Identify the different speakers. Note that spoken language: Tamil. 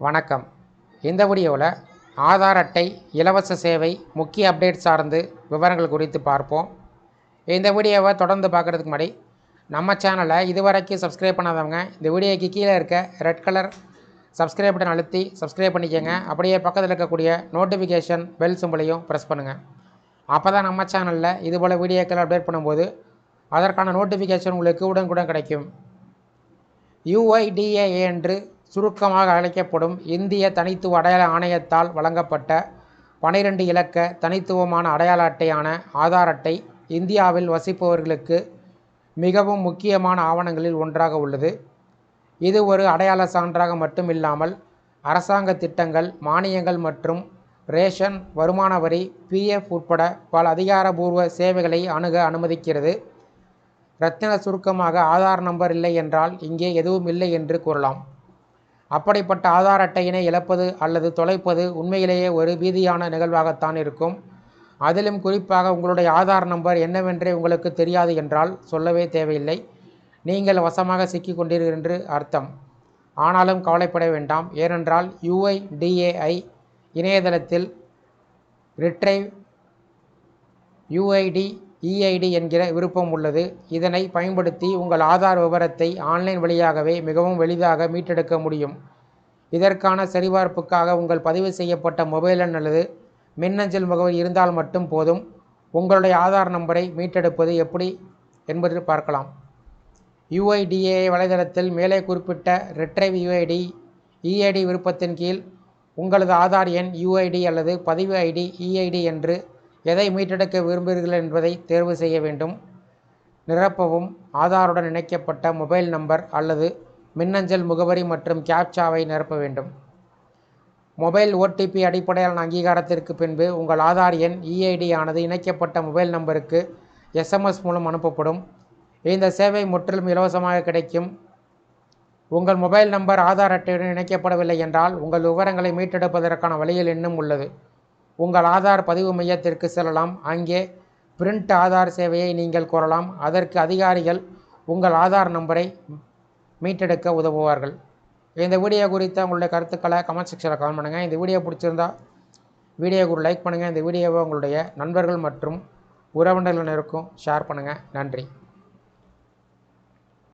Speaker 1: வணக்கம். இந்த வீடியோவில் ஆதார் அட்டை இலவச சேவை முக்கிய அப்டேட் சார்ந்து விவரங்கள் குறித்து பார்ப்போம். இந்த வீடியோவை தொடர்ந்து பார்க்குறதுக்கு முன்னாடி நம்ம சேனலை இதுவரைக்கும் சப்ஸ்கிரைப் பண்ணாதவங்க இந்த வீடியோக்கு கீழே இருக்க ரெட் கலர் சப்ஸ்கிரைப் பட்டன் அழுத்தி சப்ஸ்கிரைப் பண்ணிக்கோங்க. அப்படியே பக்கத்தில் இருக்கக்கூடிய நோட்டிஃபிகேஷன் பெல் சிம்பிளையும் ப்ரெஸ் பண்ணுங்கள் அப்போ தான் நம்ம சேனலில் இதுபோல் வீடியோக்கள் அப்டேட் பண்ணும்போது அதற்கான நோட்டிஃபிகேஷன் உங்களுக்கு உடனுக்குடன் கிடைக்கும். யுஐடிஏ என்று சுருக்கமாக அழைக்கப்படும் இந்திய தனித்துவ அடையாள ஆணையத்தால் வழங்கப்பட்ட பனிரெண்டு இலக்க தனித்துவமான அடையாள அட்டையான ஆதார் அட்டை இந்தியாவில் வசிப்பவர்களுக்கு மிகவும் முக்கியமான ஆவணங்களில் ஒன்றாக உள்ளது. இது ஒரு அடையாள சான்றாக மட்டுமில்லாமல் அரசாங்க திட்டங்கள் மானியங்கள் மற்றும் ரேஷன் வருமான வரி பிஎஃப் உட்பட பல அதிகாரபூர்வ சேவைகளை அணுக அனுமதிக்கிறது. ரத்தின சுருக்கமாக ஆதார் நம்பர் இல்லை என்றால் இங்கே எதுவும் இல்லை என்று கூறலாம். அப்படிப்பட்ட ஆதார் அட்டையினை இழப்பது அல்லது தொலைப்பது உண்மையிலேயே ஒரு பீதியான நிகழ்வாகத்தான் இருக்கும். அதிலும் குறிப்பாக உங்களுடைய ஆதார் நம்பர் என்னவென்றே உங்களுக்கு தெரியாது என்றால் சொல்லவே தேவையில்லை. நீங்கள் வசமாக சிக்கிக் கொண்டீர்கள் என்று அர்த்தம். ஆனாலும் கவலைப்பட வேண்டாம். ஏனென்றால் யுஐடிஏஐ இணையதளத்தில் ரிட்ரைவ் யுஐடி இஐடி என்கிற விருப்பம் உள்ளது. இதனை பயன்படுத்தி உங்கள் ஆதார் விவரத்தை ஆன்லைன் வழியாகவே மிகவும் எளிதாக மீட்டெடுக்க முடியும். இதற்கான சரிபார்ப்புக்காக உங்கள் பதிவு செய்யப்பட்ட மொபைல் எண் அல்லது மின்னஞ்சல் முகவரி இருந்தால் மட்டும் போதும். உங்களுடைய ஆதார் நம்பரை மீட்டெடுப்பது எப்படி என்பது பார்க்கலாம். யுஐடிஏ வலைதளத்தில் மேலே குறிப்பிட்ட ரிட்ரைவ் யுஐடி இஐடி விருப்பத்தின் கீழ் உங்களது ஆதார் எண் யுஐடி அல்லது பதிவு ஐடி இஐடி என்று எதை மீட்டெடுக்க விரும்புகிறீர்கள் என்பதை தேர்வு செய்ய வேண்டும். நிரப்பவும் ஆதாருடன் இணைக்கப்பட்ட மொபைல் நம்பர் அல்லது மின்னஞ்சல் முகவரி மற்றும் கேப்சாவை நிரப்ப வேண்டும். மொபைல் ஓடிபி அடிப்படையிலான அங்கீகாரத்திற்கு பின்பு உங்கள் ஆதார் எண் இஐடி ஆனது இணைக்கப்பட்ட மொபைல் நம்பருக்கு எஸ்எம்எஸ் மூலம் அனுப்பப்படும். இந்த சேவை முற்றிலும் இலவசமாக கிடைக்கும். உங்கள் மொபைல் நம்பர் ஆதார் அட்டையுடன் இணைக்கப்படவில்லை என்றால் உங்கள் விவரங்களை மீட்டெடுப்பதற்கான வழியில் இன்னும் உள்ளது. உங்கள் ஆதார் பதிவு மையத்திற்கு செல்லலாம். அங்கே பிரிண்ட் ஆதார் சேவையை நீங்கள் கோரலாம். அதற்கு அதிகாரிகள் உங்கள் ஆதார் நம்பரை மீட்டெடுக்க உதவுவார்கள். இந்த வீடியோ குறித்த உங்களுடைய கருத்துக்களை கமெண்ட் செக்ஷனில் கமெண்ட் பண்ணுங்கள் இந்த வீடியோ பிடிச்சிருந்தா வீடியோக்கு ஒரு லைக் பண்ணுங்கள் இந்த வீடியோவை உங்களுடைய நண்பர்கள் மற்றும் உறவினர்களினருக்கும் ஷேர் பண்ணுங்கள் நன்றி.